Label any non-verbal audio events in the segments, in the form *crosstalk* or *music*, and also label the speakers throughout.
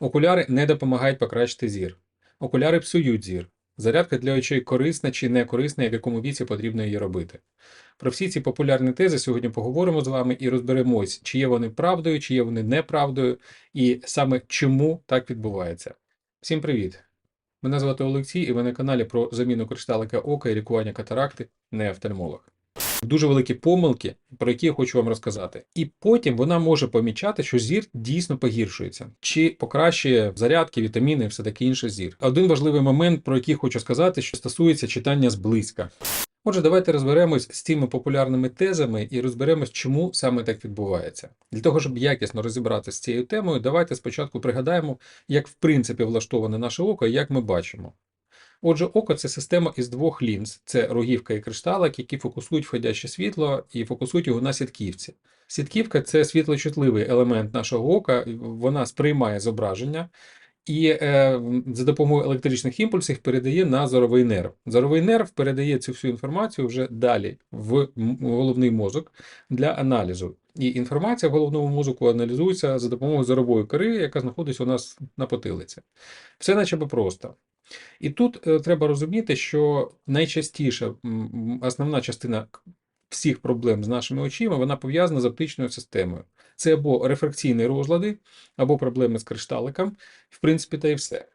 Speaker 1: Окуляри не допомагають покращити зір. Окуляри псують зір. Зарядка для очей корисна чи не корисна, і в якому віці потрібно її робити. Про всі ці популярні тези сьогодні поговоримо з вами і розберемось, чи є вони правдою, чи є вони неправдою, і саме чому так відбувається. Всім привіт! Мене звати Олексій, і ви на каналі про заміну кришталика ока і лікування катаракти не офтальмолог. Дуже великі помилки, про які я хочу вам розказати. І потім вона може помічати, що зір дійсно погіршується, чи покращує зарядки, вітаміни і все таке інше зір. Один важливий момент, про який хочу сказати, що стосується читання зблизька. Отже, давайте розберемось з цими популярними тезами і розберемось, чому саме так відбувається. Для того, щоб якісно розібратися з цією темою, давайте спочатку пригадаємо, як в принципі влаштоване наше око і як ми бачимо. Отже, око це система із двох лінз: це рогівка і кришталик, які фокусують входяще світло і фокусують його на сітківці. Сітківка це світлочутливий елемент нашого ока, вона сприймає зображення і е, за допомогою електричних імпульсів передає на зоровий нерв. Зоровий нерв передає цю всю інформацію вже далі в головний мозок для аналізу. І інформація в головному мозку аналізується за допомогою зорової кори, яка знаходиться у нас на потилиці. Все наче би просто. І тут е, треба розуміти, що найчастіше основна частина всіх проблем з нашими очима вона пов'язана з оптичною системою. Це або рефракційні розлади, або проблеми з кришталиком, в принципі, та й все.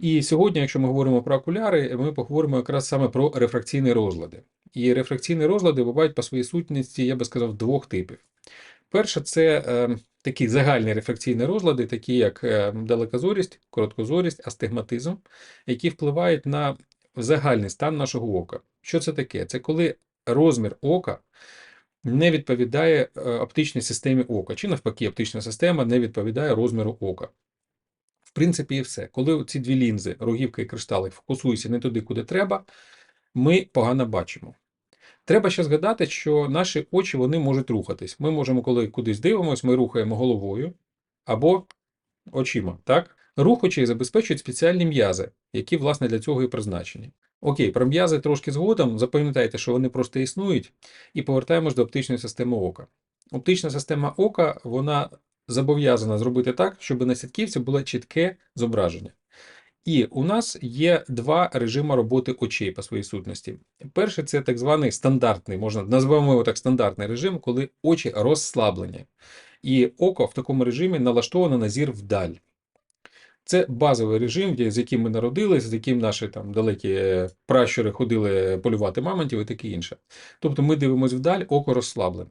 Speaker 1: І сьогодні, якщо ми говоримо про окуляри, ми поговоримо якраз саме про рефракційні розлади. І рефракційні розлади бувають по своїй сутності, я би сказав, двох типів. Перше, це е, такі загальні рефракційні розлади, такі як е, далекозорість, короткозорість, астигматизм, які впливають на загальний стан нашого ока. Що це таке? Це коли розмір ока не відповідає е, оптичній системі ока, чи навпаки, оптична система не відповідає розміру ока. В принципі, і все. Коли ці дві лінзи, рогівка і кришталик, фокусуються не туди, куди треба, ми погано бачимо. Треба ще згадати, що наші очі вони можуть рухатись. Ми можемо, коли кудись дивимося, ми рухаємо головою або очима. Так? Рух очей забезпечують спеціальні м'язи, які, власне, для цього і призначені. Окей, про м'язи трошки згодом. Запам'ятайте, що вони просто існують, і повертаємось до оптичної системи ока. Оптична система ока вона зобов'язана зробити так, щоб на сітківці було чітке зображення. І у нас є два режими роботи очей по своїй сутності. Перший це так званий стандартний, можна назвемо його так стандартний режим, коли очі розслаблені. І око в такому режимі налаштоване на зір вдаль. Це базовий режим, з яким ми народились, з яким наші там далекі е, пращури ходили полювати мамонтів і таке інше. Тобто ми дивимося вдаль, око розслаблене.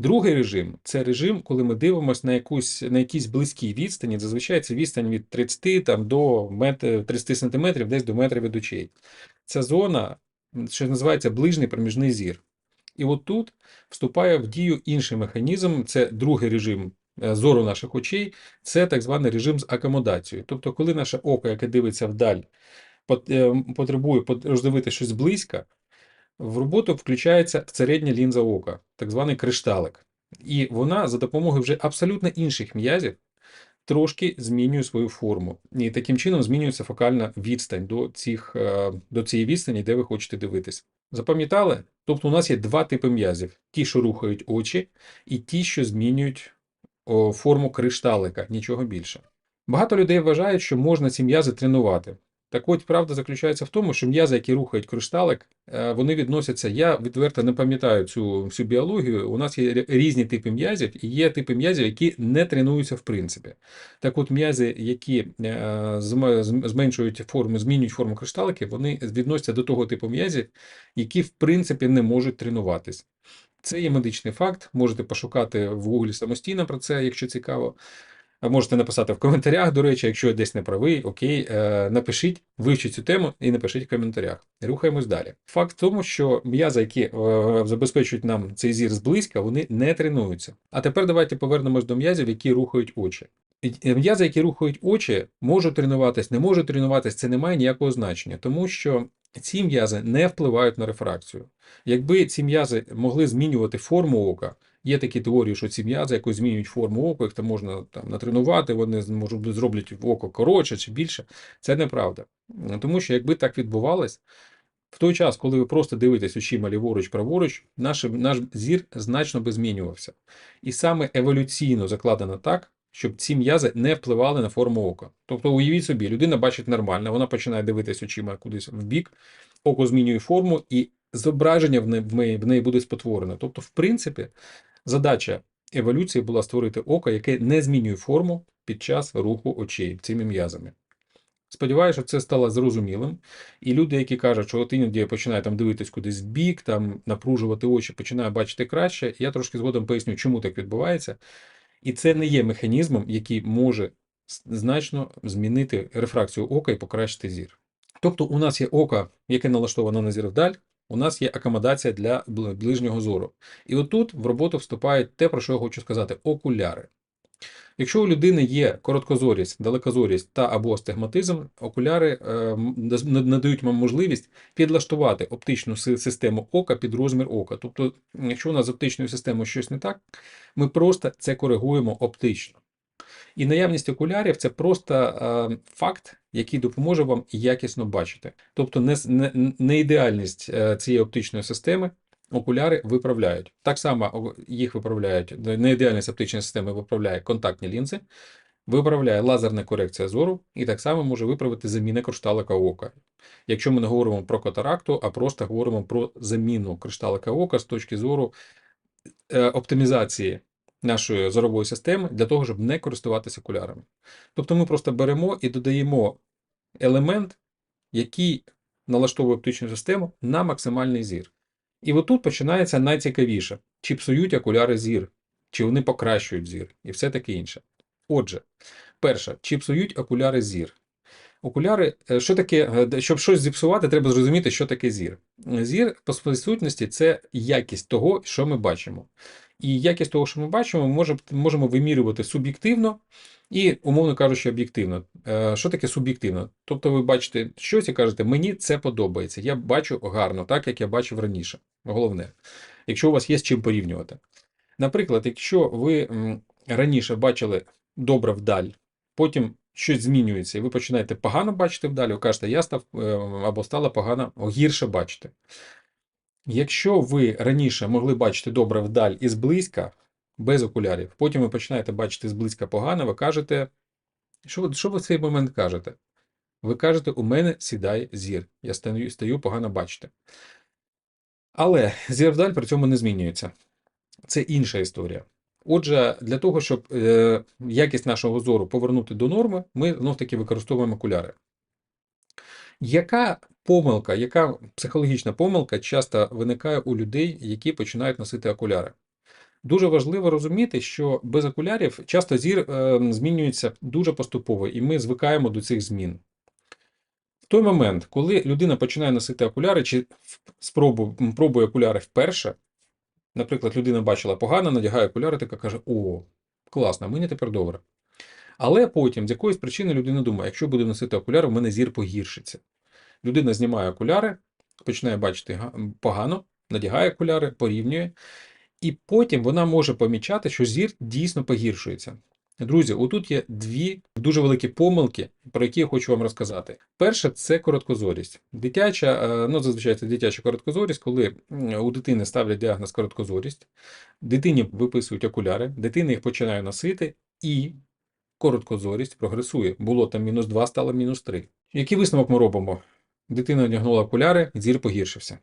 Speaker 1: Другий режим це режим, коли ми дивимося на якусь на якійсь близькій відстані. Зазвичай це відстань від 30 там, до метр, 30 см, десь до метра від очей. Ця зона, що називається ближній проміжний зір. І от тут вступає в дію інший механізм, це другий режим е, зору наших очей, це так званий режим з акомодацією. Тобто, коли наше око, яке дивиться вдаль, е, потребує роздивити щось зблизька, в роботу включається середня лінза ока, так званий кришталик. І вона за допомогою вже абсолютно інших м'язів трошки змінює свою форму. І таким чином змінюється фокальна відстань до, цих, е, до цієї відстані, де ви хочете дивитись. Запам'ятали? Тобто у нас є два типи м'язів: ті, що рухають очі, і ті, що змінюють форму кришталика, нічого більше. Багато людей вважають, що можна ці м'язи тренувати. Так от правда заключається в тому, що м'язи, які рухають кришталик, е, вони відносяться. Я відверто не пам'ятаю цю всю біологію. У нас є різні типи м'язів, і є типи м'язів, які не тренуються в принципі. Так от м'язи, які е, зм- зм- зменшують форму, змінюють форму кришталики, вони відносяться до того типу м'язів, які в принципі не можуть тренуватись. Це є медичний факт. Можете пошукати в Гуглі самостійно про це, якщо цікаво. Можете написати в коментарях, до речі, якщо я десь не правий, окей, е, напишіть, вивчіть цю тему і напишіть в коментарях. Рухаємось далі. Факт в тому, що м'язи, які е, забезпечують нам цей зір зблизька, вони не тренуються. А тепер давайте повернемось до м'язів, які рухають очі. І М'язи, які рухають очі, можуть тренуватись, не можуть тренуватись, це не має ніякого значення, тому що ці м'язи не впливають на рефракцію. Якби ці м'язи могли змінювати форму ока, Є такі теорії, що ці м'язи якось змінюють форму ока, їх там можна там натренувати, вони можуть зроблять око коротше чи більше. Це неправда. Тому що якби так відбувалось, в той час, коли ви просто дивитесь очима ліворуч, праворуч, наш, наш зір значно би змінювався. І саме еволюційно закладено так, щоб ці м'язи не впливали на форму ока. Тобто, уявіть собі, людина бачить нормально, вона починає дивитись очима кудись в бік, око змінює форму, і зображення в неї, в неї, буде спотворене. Тобто, в принципі, задача еволюції була створити око, яке не змінює форму під час руху очей цими м'язами. Сподіваюся, що це стало зрозумілим. І люди, які кажуть, що от іноді починає там дивитись кудись в бік, там напружувати очі, починає бачити краще. Я трошки згодом поясню, чому так відбувається. І це не є механізмом, який може значно змінити рефракцію ока і покращити зір. Тобто, у нас є око, яке налаштовано на зір вдаль, у нас є акомодація для ближнього зору. І отут в роботу вступає те, про що я хочу сказати: окуляри. Якщо у людини є короткозорість, далекозорість та або астигматизм, окуляри е, надають вам можливість підлаштувати оптичну систему ока під розмір ока. Тобто, якщо у нас з оптичною системою щось не так, ми просто це коригуємо оптично. І наявність окулярів це просто е, факт, який допоможе вам якісно бачити. Тобто, не, не, не ідеальність е, цієї оптичної системи окуляри виправляють. Так само їх виправляють, неідеальність оптичної системи виправляє контактні лінзи, виправляє лазерна корекція зору, і так само може виправити заміна кришталика ока. Якщо ми не говоримо про катаракту, а просто говоримо про заміну кришталика ока з точки зору е, оптимізації нашої зорової системи для того, щоб не користуватися окулярами. Тобто ми просто беремо і додаємо елемент, який налаштовує оптичну систему на максимальний зір. І отут починається найцікавіше: чи псують окуляри зір, чи вони покращують зір, і все таке інше. Отже, перше, чи псують окуляри зір? Окуляри, е, що таке, е, щоб щось зіпсувати, треба зрозуміти, що таке зір. Зір, по своїй сутності, це якість того, що ми бачимо. І якість того, що ми бачимо, ми може- можемо вимірювати суб'єктивно і, умовно кажучи, об'єктивно. Е, Що таке суб'єктивно? Тобто ви бачите щось і кажете, мені це подобається, я бачу гарно, так як я бачив раніше. Головне, якщо у вас є з чим порівнювати. Наприклад, якщо ви раніше бачили добре вдаль, потім щось змінюється, і ви починаєте погано бачити вдалі, ви кажете, я став е, або стала погано гірше бачити. Якщо ви раніше могли бачити добре вдаль і зблизька, без окулярів, потім ви починаєте бачити зблизька погано, ви кажете, що, що ви в цей момент кажете? Ви кажете, у мене сідає зір, я стаю, стаю погано бачити. Але зір вдаль при цьому не змінюється. Це інша історія. Отже, для того, щоб е, якість нашого зору повернути до норми, ми знов-таки використовуємо окуляри. Яка помилка, яка психологічна помилка часто виникає у людей, які починають носити окуляри? Дуже важливо розуміти, що без окулярів часто зір е, змінюється дуже поступово, і ми звикаємо до цих змін. В той момент, коли людина починає носити окуляри, чи спробу, пробує окуляри вперше, наприклад, людина бачила погано, надягає окуляри, така каже: О, класно, мені тепер добре. Але потім з якоїсь причини людина думає, якщо буду носити окуляри, в мене зір погіршиться. Людина знімає окуляри, починає бачити погано, надягає окуляри, порівнює, і потім вона може помічати, що зір дійсно погіршується. Друзі, отут є дві дуже великі помилки, про які я хочу вам розказати. Перше це короткозорість. Дитяча, е, ну зазвичай це дитяча короткозорість, коли у дитини ставлять діагноз короткозорість, дитині виписують окуляри, дитина їх починає носити, і короткозорість прогресує. Було там мінус 2, стало мінус 3. Який висновок ми робимо? Дитина одягнула окуляри, зір погіршився.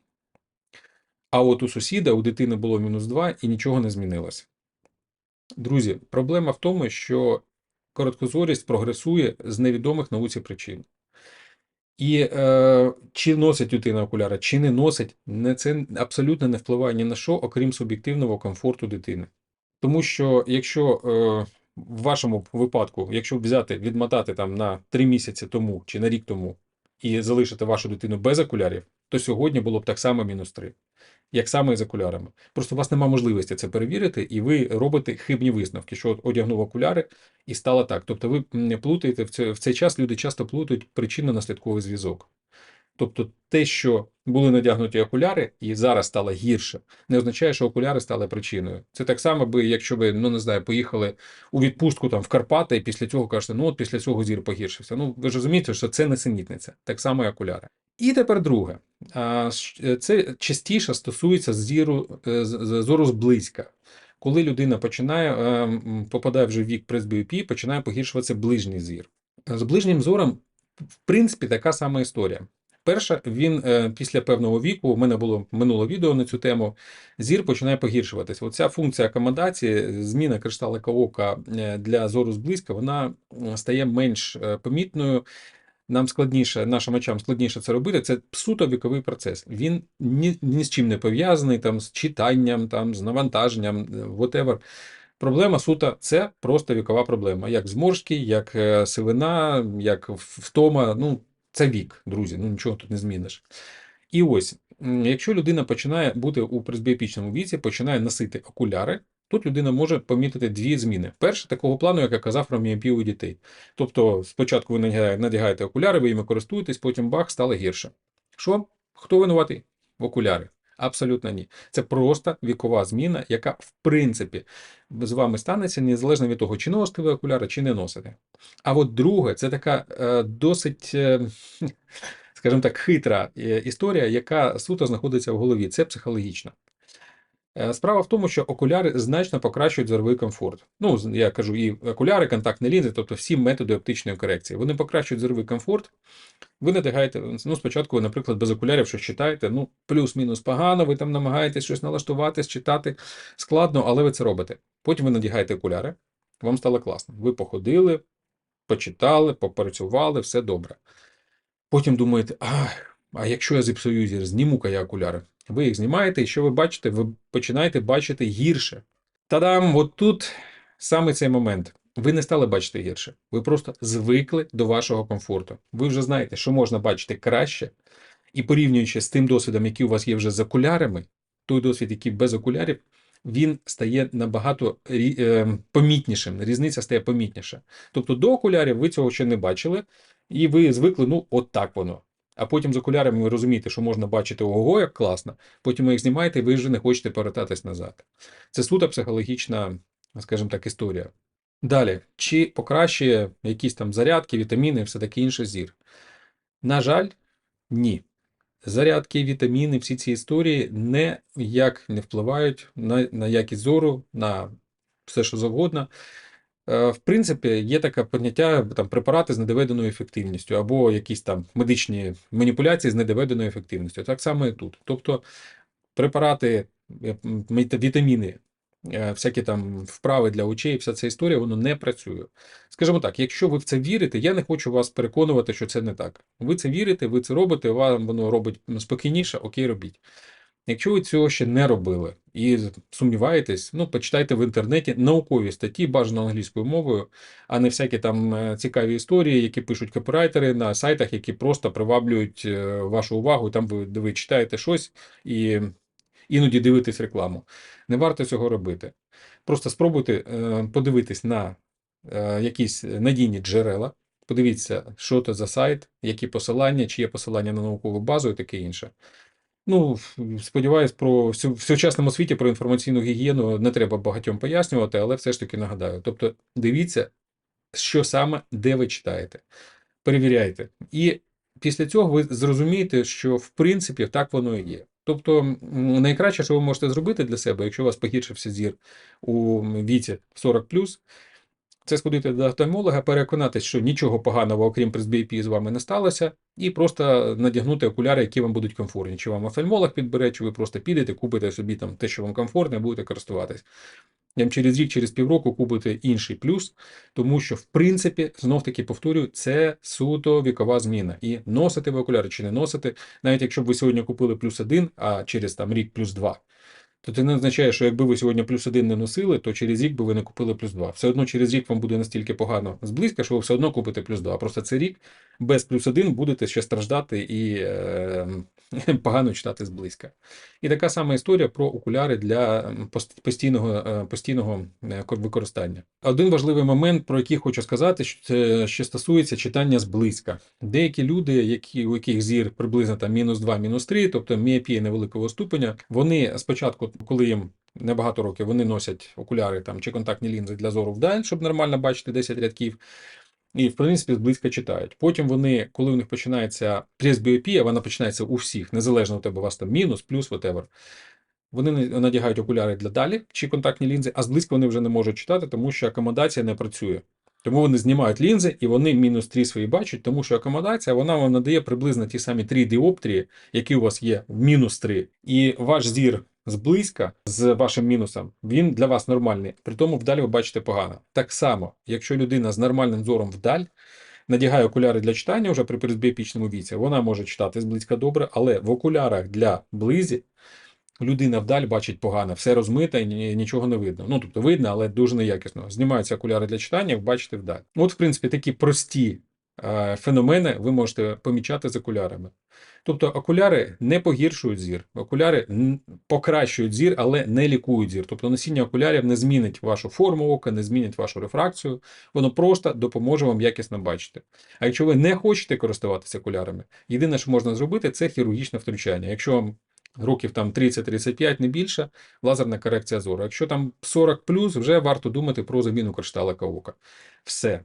Speaker 1: А от у сусіда у дитини було мінус 2 і нічого не змінилося. Друзі, проблема в тому, що короткозорість прогресує з невідомих науці причин. І е, чи носить дитина окуляри, чи не носить, не, це абсолютно не впливає ні на що, окрім суб'єктивного комфорту дитини. Тому що якщо е, в вашому випадку, якщо взяти, відмотати там на 3 місяці тому чи на рік тому і залишити вашу дитину без окулярів, то сьогодні було б так само мінус 3. Як саме з окулярами. Просто у вас немає можливості це перевірити, і ви робите хибні висновки, що одягнув окуляри і стало так. Тобто ви плутаєте в цей, час люди часто плутають причинно-наслідковий зв'язок. Тобто те, що були надягнуті окуляри і зараз стало гірше, не означає, що окуляри стали причиною. Це так само, би, якщо ви, ну не знаю, поїхали у відпустку там в Карпати, і після цього кажете, ну от після цього зір погіршився. Ну ви ж розумієте, що це не синітниця, так само і окуляри. І тепер друге. Це частіше стосується зіру, е, зору зблизька. Коли людина починає, е, попадає вже в вік пресбіопії, починає погіршуватися ближній зір. З ближнім зором, в принципі, така сама історія. Перше, він е, після певного віку, у мене було минуле відео на цю тему, зір починає погіршуватися. Оця функція акомодації, зміна кришталика ока е, для зору зблизька, вона стає менш е, помітною. Нам складніше, нашим очам складніше це робити. Це суто віковий процес. Він ні, ні з чим не пов'язаний там, з читанням, там, з навантаженням, е, whatever. Проблема сута це просто вікова проблема. Як зморшки, як е, сивина, як втома. Ну, це вік, друзі. Ну нічого тут не зміниш. І ось, якщо людина починає бути у призбіопічному віці, починає носити окуляри, тут людина може помітити дві зміни. Перше, такого плану, як я казав про міопію у дітей. Тобто, спочатку ви надягаєте- окуляри, ви їми користуєтесь, потім бах, стало гірше. Що? Хто винуватий? Окуляри. Абсолютно ні. Це просто вікова зміна, яка в принципі з вами станеться незалежно від того, чи носите ви окуляри, чи не носите. А от друге, це така е, досить, е, скажімо так, хитра е, історія, яка суто знаходиться в голові. Це психологічно. Е, Справа в тому, що окуляри значно покращують зоровий комфорт. Ну, я кажу, і окуляри, контактні лінзи, тобто всі методи оптичної корекції. Вони покращують зоровий комфорт. Ви надягаєте, ну, спочатку, наприклад, без окулярів щось читаєте, ну, плюс-мінус погано, ви там намагаєтесь щось налаштуватись, читати складно, але ви це робите. Потім ви надягаєте окуляри, вам стало класно. Ви походили, почитали, попрацювали, все добре. Потім думаєте, а якщо я зіпсую зір, зніму-ка я окуляри. Ви їх знімаєте, і що ви бачите? Ви починаєте бачити гірше. Та-дам, от тут саме цей момент. Ви не стали бачити гірше. Ви просто звикли до вашого комфорту. Ви вже знаєте, що можна бачити краще, і порівнюючи з тим досвідом, який у вас є вже з окулярами, той досвід, який без окулярів, він стає набагато рі- е, помітнішим. Різниця стає помітніша. Тобто до окулярів ви цього ще не бачили, і ви звикли, ну, от так воно. А потім з окулярами ви розумієте, що можна бачити ого, як класно. Потім ви їх знімаєте, і ви вже не хочете повертатись назад. Це суто психологічна, скажімо так, історія. Далі, чи покращує якісь там зарядки, вітаміни і все таке інше зір? На жаль, ні. Зарядки, вітаміни, всі ці історії ніяк не впливають на, на якість зору, на все, що завгодно. Е, В принципі, є таке поняття там препарати з недоведеною ефективністю, або якісь там медичні маніпуляції з недоведеною ефективністю. Так само і тут. Тобто препарати, е, вітаміни, е, всякі там вправи для очей, вся ця історія, воно не працює. Скажімо так, якщо ви в це вірите, я не хочу вас переконувати, що це не так. Ви це вірите, ви це робите, вам воно робить спокійніше, окей, робіть. Якщо ви цього ще не робили і сумніваєтесь, ну почитайте в інтернеті наукові статті, бажано англійською мовою, а не всякі там е, цікаві історії, які пишуть копірайтери на сайтах, які просто приваблюють е, вашу увагу. Там ви, ви читаєте щось і іноді дивитесь рекламу. Не варто цього робити. Просто спробуйте е, подивитись на якісь надійні джерела, подивіться, що це за сайт, які посилання, чи є посилання на наукову базу і таке інше. Ну, сподіваюсь, про в сучасному світі про інформаційну гігієну не треба багатьом пояснювати, але все ж таки нагадаю. Тобто, дивіться, що саме, де ви читаєте. Перевіряйте. І після цього ви зрозумієте, що в принципі так воно і є. Тобто, найкраще, що ви можете зробити для себе, якщо у вас погіршився зір у віці 40+, це сходити до офтальмолога, переконатись, що нічого поганого, окрім пресбіопії, з вами не сталося, і просто надягнути окуляри, які вам будуть комфортні. Чи вам офтальмолог підбере, чи ви просто підете, купите собі там те, що вам комфортне, будете користуватись. Через рік, через півроку купите інший плюс, тому що, в принципі, знов таки повторюю, це суто вікова зміна. І носите ви окуляри чи не носите, навіть якщо б ви сьогодні купили плюс один, а через там рік плюс два, то це не означає, що якби ви сьогодні плюс один не носили, то через рік би ви не купили плюс два. Все одно через рік вам буде настільки погано зблизька, що ви все одно купите плюс два. Просто цей рік без плюс один будете ще страждати і е, *laughs* погано читати зблизька. І така сама історія про окуляри для постійного, е, постійного е, використання. Один важливий момент, про який хочу сказати, що це що стосується читання зблизька. Деякі люди, які, у яких зір приблизно там мінус 2, мінус 3, тобто міопія невеликого ступеня, вони спочатку, коли їм небагато років, вони носять окуляри там чи контактні лінзи для зору вдаль, щоб нормально бачити 10 рядків. І, в принципі, зблизька читають. Потім вони, коли у них починається пресбіопія, вона починається у всіх, незалежно у тебе у вас там мінус, плюс, whatever. Вони надягають окуляри для далі чи контактні лінзи, а зблизька вони вже не можуть читати, тому що акомодація не працює. Тому вони знімають лінзи і вони мінус 3 свої бачать, тому що акомодація вона вам надає приблизно ті самі 3 діоптрії, які у вас є в мінус 3. І ваш зір зблизька з вашим мінусом, він для вас нормальний. При тому вдалі ви бачите погано. Так само, якщо людина з нормальним зором вдаль надягає окуляри для читання вже при передбіопічному віці, вона може читати зблизька добре, але в окулярах для близі людина вдаль бачить погано, все розмите, ні- нічого не видно. Ну, тобто видно, але дуже неякісно. Знімаються окуляри для читання, бачите вдаль. От, в принципі, такі прості феномени ви можете помічати з окулярами. Тобто окуляри не погіршують зір, окуляри покращують зір, але не лікують зір. Тобто носіння окулярів не змінить вашу форму ока, не змінить вашу рефракцію, воно просто допоможе вам якісно бачити. А якщо ви не хочете користуватися окулярами, єдине, що можна зробити, це хірургічне втручання. Якщо вам років там 30-35, не більше, лазерна корекція зору. Якщо там 40 вже варто думати про заміну кришталика ока. Все.